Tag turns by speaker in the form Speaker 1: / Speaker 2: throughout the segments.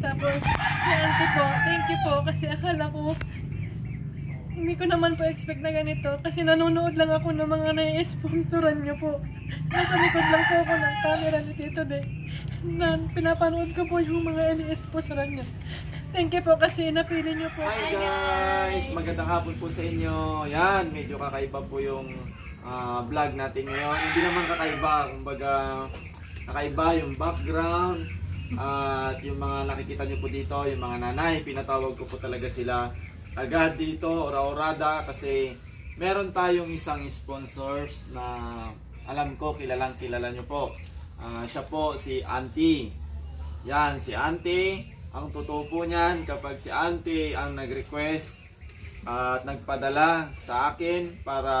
Speaker 1: Tapos, si auntie po, thank you po kasi akala ko hindi ko naman po expect na ganito kasi nanonood lang ako ng mga nai-sponsoran niyo po. Nasa likod lang po ako ng camera ni Tito De. Na pinapanood ko po yung mga ini-sponsoran niyo. Thank you po kasi napili niyo po.
Speaker 2: Hi guys! Magandang hapon po sa inyo. Yan, medyo kakaiba po yung ah, vlog natin ngayon. Hindi naman kakaiba, kumbaga kakaiba yung background at yung mga nakikita nyo po dito, yung mga nanay, pinatawag ko po talaga sila agad dito, ora-orada kasi meron tayong isang sponsors na alam ko kilalang kilala nyo po. Ah, siya po si Auntie. Yan, si Auntie. Ang totoo po niyan, kapag si Auntie ang nag-request at nagpadala sa akin para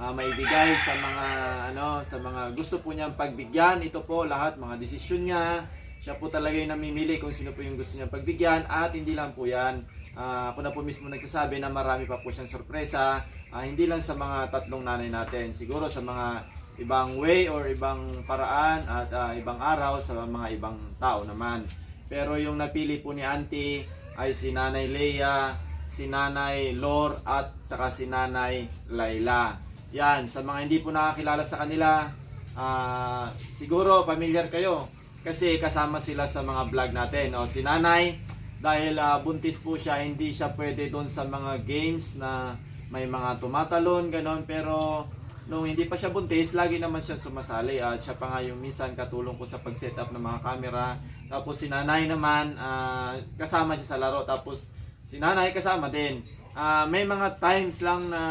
Speaker 2: ah, maibigay sa mga ano sa mga gusto po niyang pagbigyan ito po lahat mga desisyon niya siya po talaga yung namimili kung sino po yung gusto niya pagbigyan at hindi lang po yan. Ah, ako na po mismo nagsasabi na marami pa po siyang sorpresa. Ah, hindi lang sa mga tatlong nanay natin siguro sa mga ibang way or ibang paraan at ah, ibang araw sa mga ibang tao naman. Pero yung napili po ni Auntie ay si Nanay Leia si Nanay Lor at saka si Nanay Laila. Yan, sa mga hindi po nakakilala sa kanila, ah, siguro familiar kayo kasi kasama sila sa mga vlog natin. O, si Nanay, dahil ah, buntis po siya, hindi siya pwede doon sa mga games na may mga tumatalon, ganon. Pero nung hindi pa siya buntis, lagi naman siya sumasali. At siya pa nga yung minsan katulong ko sa pag-set up ng mga camera. Tapos si nanay naman, ah, kasama siya sa laro. Tapos si nanay kasama din. Ah, may mga times lang na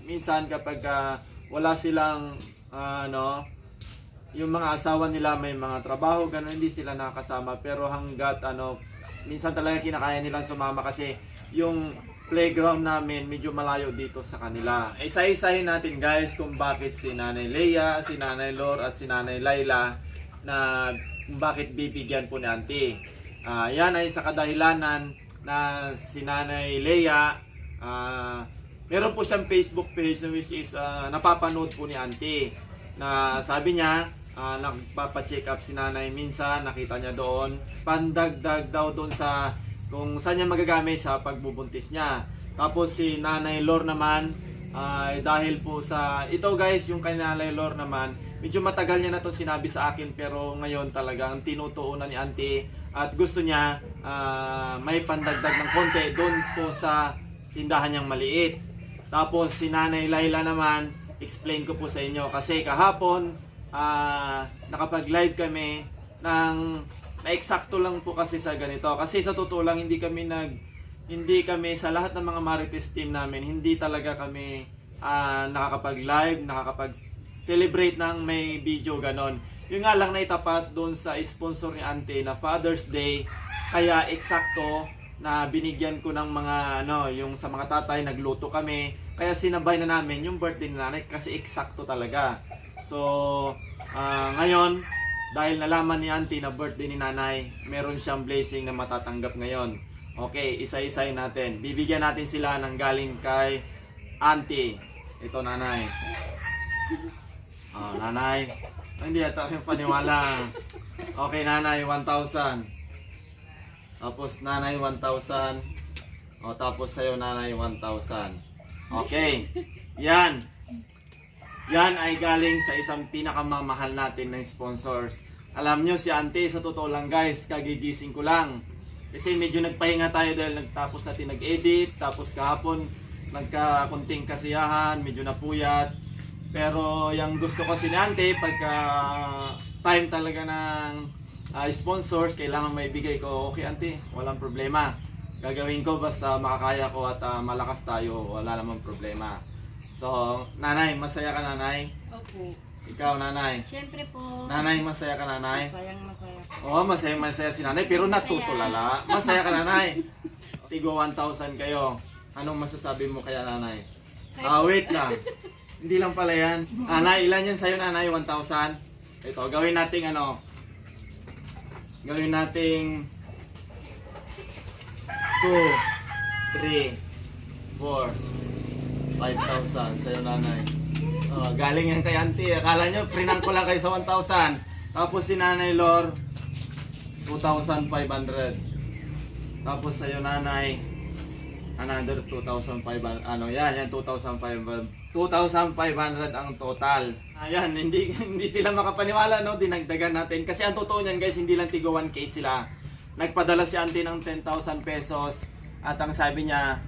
Speaker 2: minsan kapag ah, wala silang ah, ano, yung mga asawa nila may mga trabaho, gano'n, hindi sila nakakasama. Pero hanggat ano, minsan talaga kinakaya nilang sumama kasi yung playground namin medyo malayo dito sa kanila. Isa-isahin natin guys kung bakit si Nanay Leia, si Nanay Lor at si Nanay Laila na bakit bibigyan po ni Auntie. Ah, yan ay sa kadahilanan na si Nanay Leia ah, meron po siyang Facebook page which is ah, napapanood po ni Auntie na sabi niya ah, nagpapa-check up si nanay. Minsan nakita niya doon. Pandagdag daw doon sa kung saan niya magagamit sa pagbubuntis niya. Tapos si nanay Lor naman ay dahil po sa ito guys yung kay nanay Lor naman medyo matagal niya na to sinabi sa akin pero ngayon talagang tinutuunan ni auntie. At gusto niya ah, may pandagdag ng konti doon po sa tindahan niyang maliit. Tapos si Nanay Laila naman, explain ko po sa inyo. Kasi kahapon ah nakapag-live kami ng na eksakto lang po kasi sa ganito. Kasi sa totoo lang hindi kami nag hindi kami sa lahat ng mga Marites team namin, hindi talaga kami ah, nakakapag-live, nakakapag-celebrate ng may video ganon. Yung nga lang na itapat doon sa sponsor ni Ante na Father's Day, kaya eksakto na binigyan ko ng mga ano, yung sa mga tatay nagluto kami. Kaya sinabay na namin yung birthday ni nanay kasi eksakto talaga. So, ah, ngayon, dahil nalaman ni auntie na birthday ni nanay, meron siyang blessing na matatanggap ngayon. Okay, isa-isayin natin. Bibigyan natin sila ng galing kay auntie. Ito nanay. Oh, nanay. Ay, Hindi ata yung paniwala. Okay, nanay, 1,000. Tapos nanay 1,000. O tapos sa'yo nanay 1,000. Okay. Yan. Yan ay galing sa isang pinakamamahal natin ng sponsors. Alam nyo si Ante, sa totoo lang guys, kagigising ko lang. Kasi medyo nagpahinga tayo dahil nagtapos natin nag-edit. Tapos kahapon, nagkakunting kasiyahan, medyo napuyat. Pero yung gusto ko si Ante, pagka time talaga ng ah, sponsors, kailangan maibigay ko, okay Ante, walang problema. Gagawin ko basta makakaya ko at ah, malakas tayo, wala namang problema. So, nanay, masaya ka nanay?
Speaker 3: Opo.
Speaker 2: Ikaw nanay.
Speaker 3: Siyempre po.
Speaker 2: Nanay, masaya ka nanay?
Speaker 3: Masayang masaya.
Speaker 2: Oo, masaya masaya si nanay, pero natutulala. Masaya ka nanay. Tigo 1,000 kayo. Anong masasabi mo kaya nanay? Ah, wait lang. Hindi lang pala yan. Nanay, ilan yan sa'yo nanay? 1,000? Ito, gawin nating ano. Gawin nating 2, 3, 4, 5,000 sa'yo nanay. Oh, galing yan kay auntie. Akala nyo, prinang ko lang kayo sa 1,000. Tapos si nanay Lor, 2,500. Tapos sa'yo nanay, another 2,500. Ano yan, yan 2,500. 2,500 ang total. Ayan, hindi hindi sila makapaniwala no, dinagdagan natin. Kasi ang totoo niyan guys, hindi lang tigo 1K sila. Nagpadala si auntie ng 10,000 pesos at ang sabi niya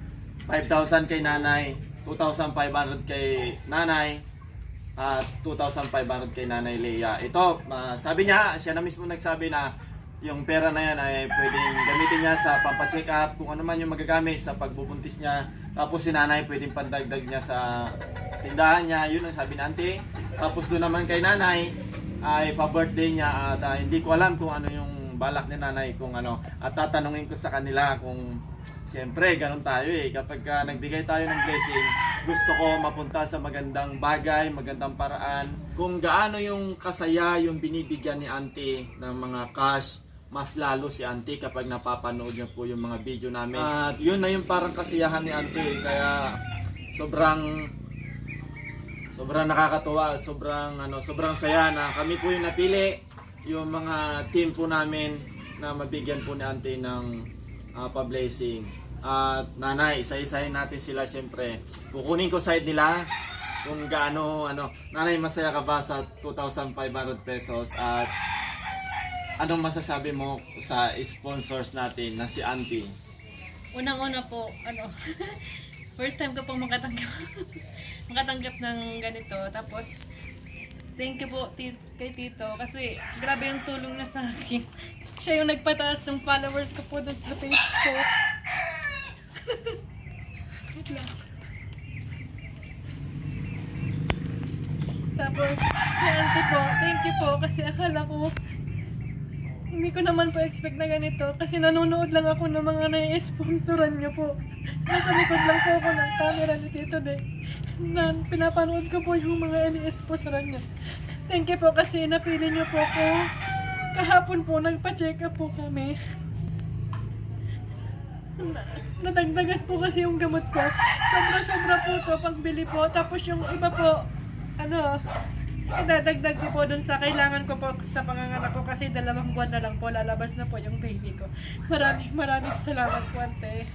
Speaker 2: 5,000 kay nanay, 2,500 kay nanay, at 2,500 kay Nanay Leia. Ito, ah, sabi niya, siya na mismo nagsabi na yung pera na yan ay pwedeng gamitin niya sa pampacheck up, kung ano man yung magagamit sa pagbubuntis niya. Tapos si nanay pwedeng pandagdag niya sa tindahan niya, yun ang sabi ni auntie. Tapos doon naman kay nanay, ay pa-birthday niya at ah, hindi ko alam kung ano yung balak ni nanay kung ano. At tatanungin ko sa kanila kung Siyempre, ganun tayo eh. Kapag ka nagbigay tayo ng blessing, gusto ko mapunta sa magandang bagay, magandang paraan. Kung gaano yung kasaya yung binibigyan ni auntie ng mga cash, mas lalo si auntie kapag napapanood niya po yung mga video namin. At yun na yung parang kasiyahan ni auntie. Kaya sobrang sobrang nakakatuwa, sobrang ano, sobrang saya na kami po yung napili yung mga team po namin na mabigyan po ni auntie ng uh, pa-blessing. At nanay, isa-isahin natin sila syempre. Kukunin ko side nila kung gaano ano. Nanay, masaya ka ba sa 2,500 pesos at anong masasabi mo sa sponsors natin na si Auntie?
Speaker 1: Unang-una po, ano, first time ko pong makatanggap, makatanggap ng ganito. Tapos, thank you po kay Tito kasi grabe yung tulong na sa akin. Siya yung nagpataas ng followers ko po doon sa page ko. Tapos, si auntie po, thank you po kasi akala ko hindi ko naman po expect na ganito kasi nanonood lang ako ng mga nai-sponsoran niyo po. Nasa likod lang po ako ng camera ni Tito De. Na pinapanood ko po yung mga nai-sponsoran niya. Thank you po kasi napili niyo po ako. Kahapon po nagpa-check up po kami. Na, nadagdagan po kasi yung gamot ko. Sobra-sobra po to pagbili po. Tapos yung iba po, ano, idadagdag ko po dun sa kailangan ko po sa panganganak ko kasi dalawang buwan na lang po lalabas na po yung baby ko. Maraming maraming salamat po, ante.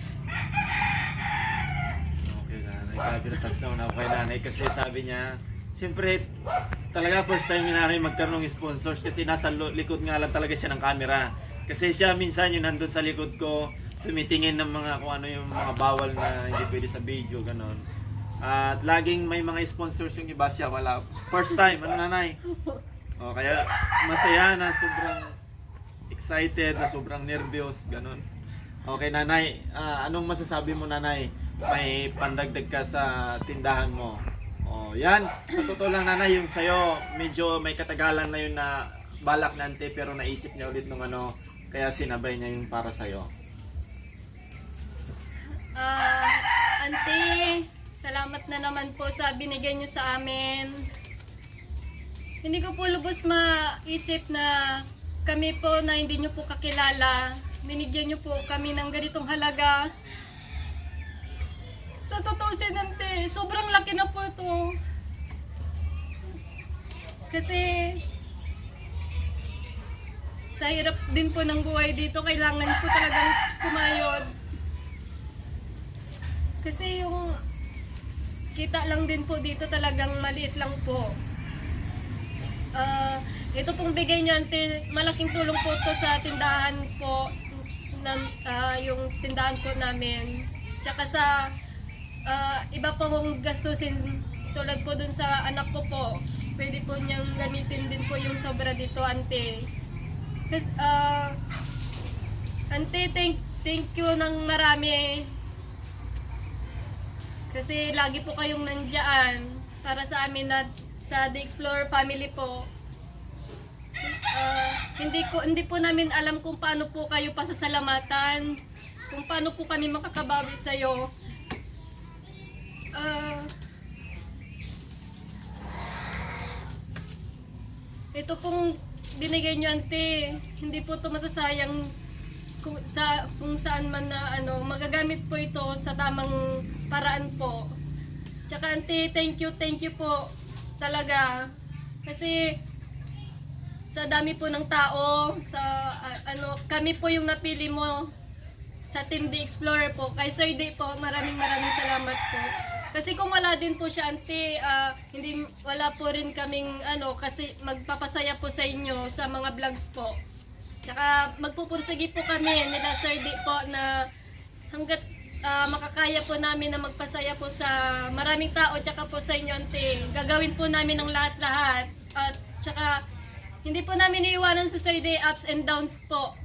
Speaker 2: Okay, nanay. Grabe na touch naman ako kay nanay kasi sabi niya, siyempre, talaga first time ni nanay magkaroon ng sponsors kasi nasa likod nga lang talaga siya ng camera. Kasi siya minsan yung nandun sa likod ko, tumitingin ng mga kung ano yung mga bawal na hindi pwede sa video, ganon. At laging may mga sponsors yung iba siya, wala. First time, ano nanay? O, kaya masaya na sobrang excited, na sobrang nervyos, ganon. Okay, nanay, ah, anong masasabi mo nanay? May pandagdag ka sa tindahan mo. Oh, yan. Totoo lang nanay, yung sa'yo, medyo may katagalan na yun na balak na ante, pero naisip niya ulit nung ano, kaya sinabay niya yung para sa'yo.
Speaker 3: Ah, ante, salamat na naman po sa binigay niyo sa amin. Hindi ko po lubos maisip na kami po na hindi niyo po kakilala. Binigyan niyo po kami ng ganitong halaga. Sa totoo ante, sobrang laki na po ito. Kasi sa hirap din po ng buhay dito, kailangan po talagang kumayod. Kasi yung kita lang din po dito talagang maliit lang po. Ah, ito pong bigay niya, ante, malaking tulong po to sa tindahan po, ng, ah, yung tindahan po namin. Tsaka sa ah, iba pong gastusin tulad po dun sa anak ko po, pwede po niyang gamitin din po yung sobra dito, ante. Kasi, ah, ante, thank, thank you ng marami kasi lagi po kayong nandiyan para sa amin at sa The Explorer family po. Ah, hindi ko hindi po namin alam kung paano po kayo pasasalamatan, kung paano po kami makakabawi sa iyo. ito pong binigay niyo ante, hindi po to masasayang kung sa kung saan man na ano magagamit po ito sa tamang paraan po. Tsaka ante, thank you, thank you po talaga. Kasi sa dami po ng tao, sa ah, ano, kami po yung napili mo sa Team The Explorer po. Kay Sir Day po, maraming maraming salamat po. Kasi kung wala din po siya, ante, ah, hindi, wala po rin kaming, ano, kasi magpapasaya po sa inyo sa mga vlogs po. Tsaka magpupursigi po kami nila Sir Day po na hanggat ah, makakaya po namin na magpasaya po sa maraming tao tsaka po sa inyo, ante. Gagawin po namin ng lahat-lahat. At tsaka hindi po namin iiwanan si Sir Day ups and downs po.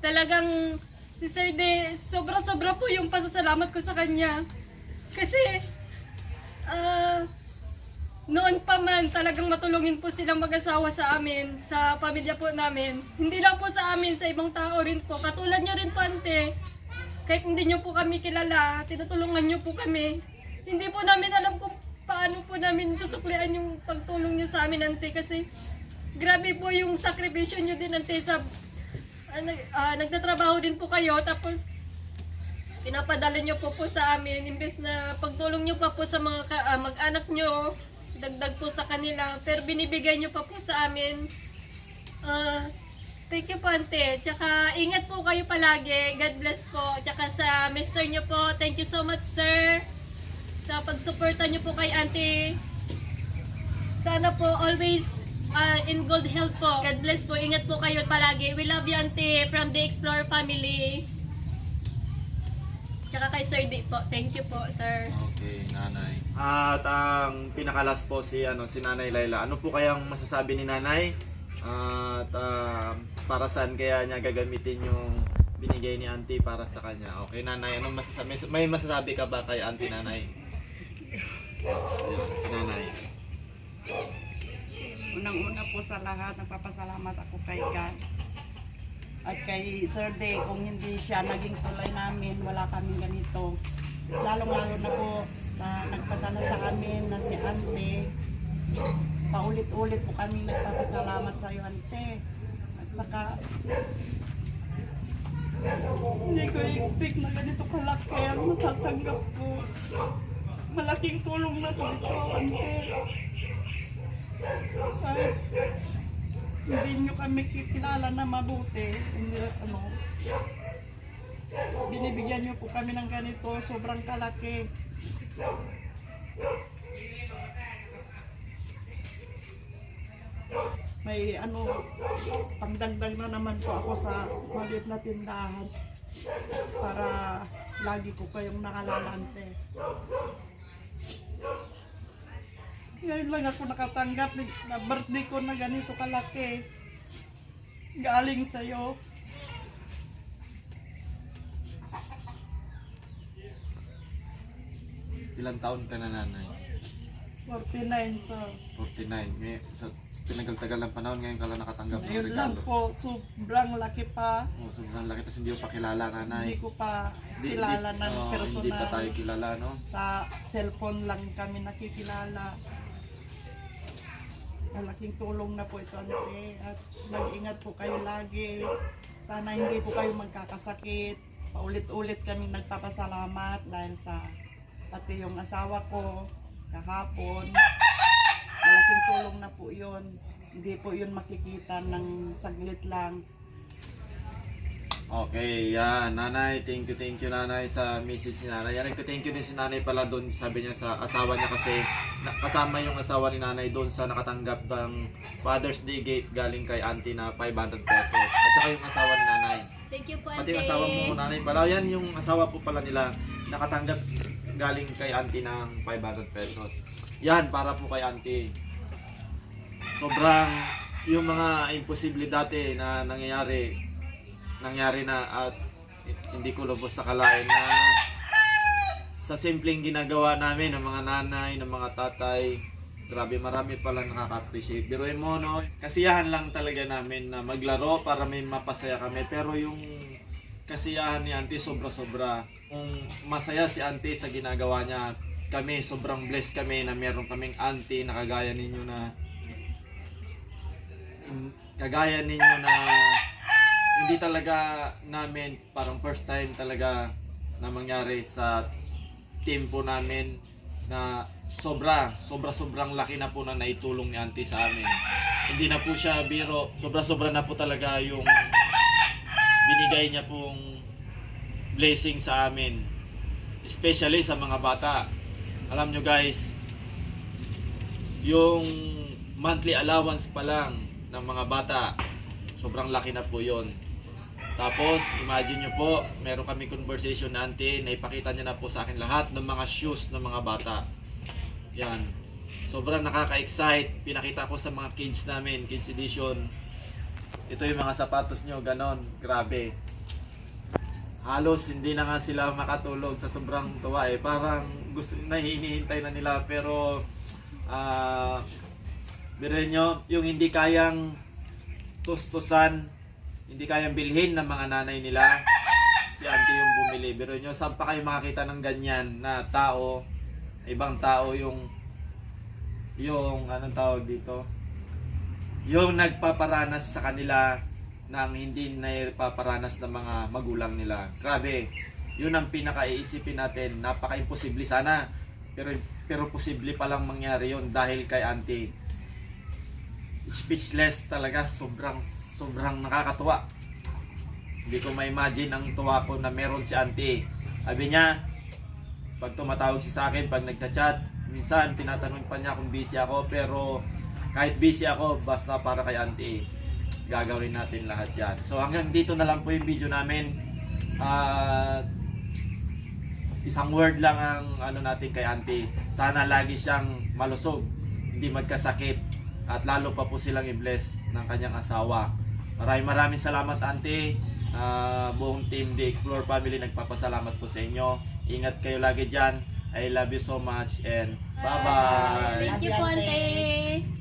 Speaker 3: Talagang si Sir Day, sobra-sobra po yung pasasalamat ko sa kanya. Kasi, ah, noon pa man talagang matulungin po silang mag-asawa sa amin, sa pamilya po namin. Hindi lang po sa amin, sa ibang tao rin po. Katulad niyo rin po, ante. Kahit hindi niyo po kami kilala, tinutulungan niyo po kami. Hindi po namin alam kung paano po namin susuklian yung pagtulong niyo sa amin, ante. Kasi grabe po yung sakripisyo niyo din, ante, sa nag- ah, nagtatrabaho din po kayo. Tapos, pinapadala niyo po po sa amin. Imbes na pagtulong niyo pa po sa mga ah, mag-anak niyo, dagdag po sa kanila. Pero binibigay niyo pa po sa amin. Ah, thank you po, ante. Tsaka, ingat po kayo palagi. God bless po. Tsaka sa mister niyo po, thank you so much, sir. Sa pagsuporta niyo po kay ante. Sana po always ah, in good health po. God bless po. Ingat po kayo palagi. We love you, ante, from the Explorer family. Tsaka kay Sir D po. Thank you po, sir.
Speaker 2: Okay, nanay. At ang pinakalas po si ano si Nanay Laila. Ano po kayang masasabi ni Nanay? At ah, para saan kaya niya gagamitin yung binigay ni Auntie para sa kanya? Okay, Nanay, anong masasabi? May masasabi ka ba kay Auntie Nanay? Ayun, si Nanay.
Speaker 4: Unang-una po sa lahat, nagpapasalamat ako kay God. At kay Sir Day, kung hindi siya naging tulay namin, wala kaming ganito. Lalong-lalo na po sa nagpadala sa amin na si Ante. Paulit-ulit po kami nagpapasalamat sa iyo, Ante. At saka, hindi ko expect na ganito kalaki ang matatanggap ko. Malaking tulong na po ito, Ante. Kahit hindi nyo kami kikilala na mabuti, hindi ano, binibigyan nyo po kami ng ganito, sobrang kalaki. May ano, pangdagdag na naman po ako sa maliit na tindahan para lagi ko kayong nakalalante. Ngayon lang ako nakatanggap na birthday ko na ganito kalaki. Galing sa'yo.
Speaker 2: Ilang taon ka na nanay?
Speaker 4: 49 sa
Speaker 2: 49. May, sa tinagal-tagal ng panahon ngayon ka lang nakatanggap ng
Speaker 4: ngayon lang
Speaker 2: regalo.
Speaker 4: po, sobrang laki pa.
Speaker 2: Oh, sobrang laki tapos hindi mo pa kilala nanay.
Speaker 4: Hindi ko pa
Speaker 2: Di-
Speaker 4: kilala
Speaker 2: di-
Speaker 4: ng
Speaker 2: oh,
Speaker 4: personal.
Speaker 2: Hindi pa tayo kilala, no?
Speaker 4: Sa cellphone lang kami nakikilala. Malaking tulong na po ito, ante. At mag-ingat po kayo lagi. Sana hindi po kayo magkakasakit. Paulit-ulit kami nagpapasalamat dahil sa pati yung asawa ko kahapon. Malaking tulong na po yun. Hindi po yun makikita ng saglit lang.
Speaker 2: Okay, yan. Nanay, thank you, thank you nanay sa message ni nanay. Yan, nagte-thank you din si nanay pala doon, sabi niya sa asawa niya kasi kasama yung asawa ni nanay doon sa nakatanggap ng Father's Day gift galing kay auntie na 500 pesos. At saka yung asawa ni nanay.
Speaker 3: Thank you po,
Speaker 2: Pati
Speaker 3: ante.
Speaker 2: yung asawa mo nanay pala. Yan yung asawa po pala nila nakatanggap galing kay auntie ng 500 pesos. Yan, para po kay auntie. Sobrang yung mga imposible dati na nangyayari nangyari na at hindi ko lubos sa kalain na sa simpleng ginagawa namin ng mga nanay, ng mga tatay, grabe marami pala nakaka-appreciate. Biruin mo, no? Kasiyahan lang talaga namin na maglaro para may mapasaya kami. Pero yung kasiyahan ni auntie sobra-sobra. Kung masaya si auntie sa ginagawa niya, kami sobrang blessed kami na meron kaming auntie na kagaya ninyo na kagaya ninyo na hindi talaga namin parang first time talaga na mangyari sa team po namin na sobra, sobra sobrang laki na po na naitulong ni auntie sa amin. Hindi na po siya biro, sobra sobra na po talaga yung binigay niya pong blessing sa amin. Especially sa mga bata. Alam nyo guys, yung monthly allowance pa lang ng mga bata, sobrang laki na po yon. Tapos, imagine nyo po, meron kami conversation na auntie, na ipakita niya na po sa akin lahat ng mga shoes ng mga bata. Yan. Sobrang nakaka-excite. Pinakita ko sa mga kids namin, kids edition. Ito yung mga sapatos nyo, ganon. Grabe. Halos hindi na nga sila makatulog sa sobrang tuwa eh. Parang gusto na hinihintay na nila pero ah Birin nyo, yung hindi kayang tustusan, hindi kayang bilhin ng mga nanay nila, si auntie yung bumili. Birin nyo, saan pa kayo makakita ng ganyan na tao, ibang tao yung, yung, anong tawag dito? Yung nagpaparanas sa kanila ng hindi napaparanas ng mga magulang nila. Grabe, yun ang pinaka-iisipin natin. Napaka-imposible sana. Pero, pero posible palang mangyari yun dahil kay auntie speechless talaga sobrang sobrang nakakatuwa. Hindi ko ma-imagine ang tuwa ko na meron si auntie. Sabi niya pag tumatawag siya sa akin pag nagchat-chat minsan tinatanong pa niya kung busy ako pero kahit busy ako basta para kay auntie gagawin natin lahat yan. So hanggang dito na lang po yung video namin. At isang word lang ang ano natin kay auntie. Sana lagi siyang malusog hindi magkasakit at lalo pa po silang i-bless ng kanyang asawa. Maraming maraming salamat auntie. Ah, buong team The Explore Family nagpapasalamat po sa inyo. Ingat kayo lagi dyan. I love you so much and bye-bye.
Speaker 3: Thank you po, ante.